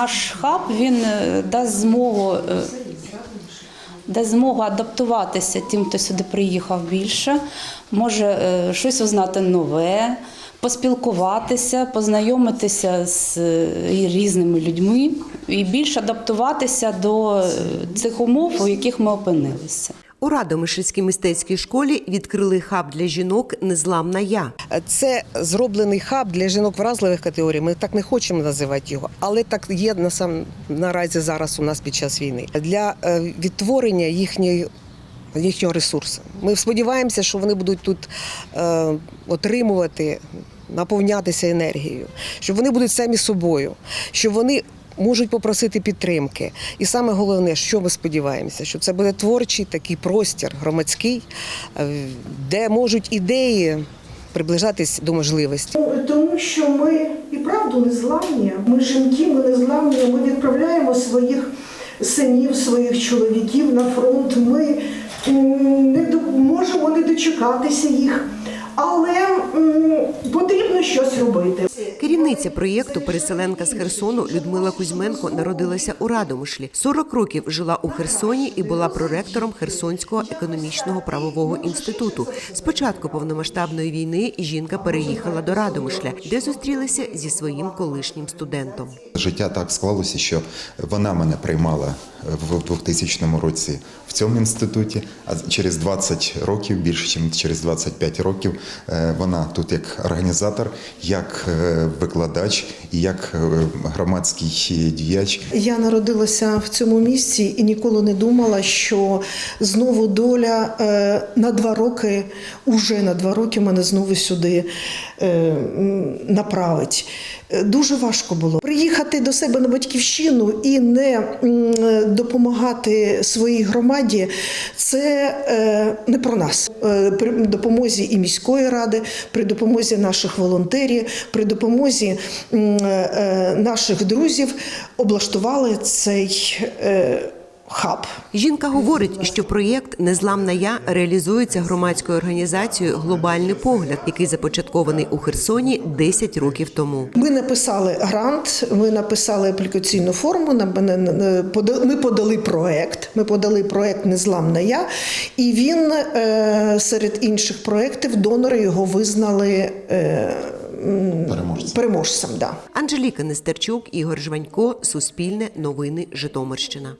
наш хаб він е, дасть змогу. е, Дасть змогу адаптуватися тим, хто сюди приїхав більше, може е, щось узнати нове, поспілкуватися, познайомитися з різними людьми і більше адаптуватися до цих умов, у яких ми опинилися. У Радомишльській мистецькій школі відкрили хаб для жінок Незламна я. Це зроблений хаб для жінок вразливих категорій. Ми так не хочемо називати його, але так є насам наразі зараз у нас під час війни для е, відтворення їхньої. Їхнього ресурсу. Ми сподіваємося, що вони будуть тут е, отримувати, наповнятися енергією, що вони будуть самі собою, що вони можуть попросити підтримки. І саме головне, що ми сподіваємося, що це буде творчий такий простір громадський, е, де можуть ідеї приближатись до можливості. Ну, Тому що ми і правду не зламні. Ми жінки, ми не зламні. Ми відправляємо своїх синів, своїх чоловіків на фронт. Ми не можемо не дочекатися їх, але м, потрібно щось робити. Керівниця проєкту переселенка з Херсону Людмила Кузьменко народилася у Радомишлі. 40 років жила у Херсоні і була проректором Херсонського економічного правового інституту. З початку повномасштабної війни жінка переїхала до Радомишля, де зустрілася зі своїм колишнім студентом. Життя так склалося, що вона мене приймала в 2000 році в цьому інституті, а через 20 років, більше ніж через 25 років, е, вона тут як організатор, як е, викладач і як е, громадський діяч. Я народилася в цьому місці і ніколи не думала, що знову доля е, на два роки, уже на два роки мене знову сюди е, направить. Е, Дуже важко було приїхати до себе на батьківщину і не допомагати своїй громаді. Це е, не про нас. Е, При допомозі і міської ради, при допомозі наших волонтерів, при допомозі е, наших друзів облаштували цей е, хаб. Жінка говорить, що проєкт Незламна я реалізується громадською організацією Глобальний погляд, який започаткований у Херсоні 10 років тому. Ми написали грант, ми написали аплікаційну форму. на- на- на- Ми подали проект. Ми подали проект Незламна я, і він е, серед інших проєктів донори його визнали е, Переможцем. переможцем. Да. Анжеліка Нестерчук, Ігор Жванько, Суспільне, Новини, Житомирщина.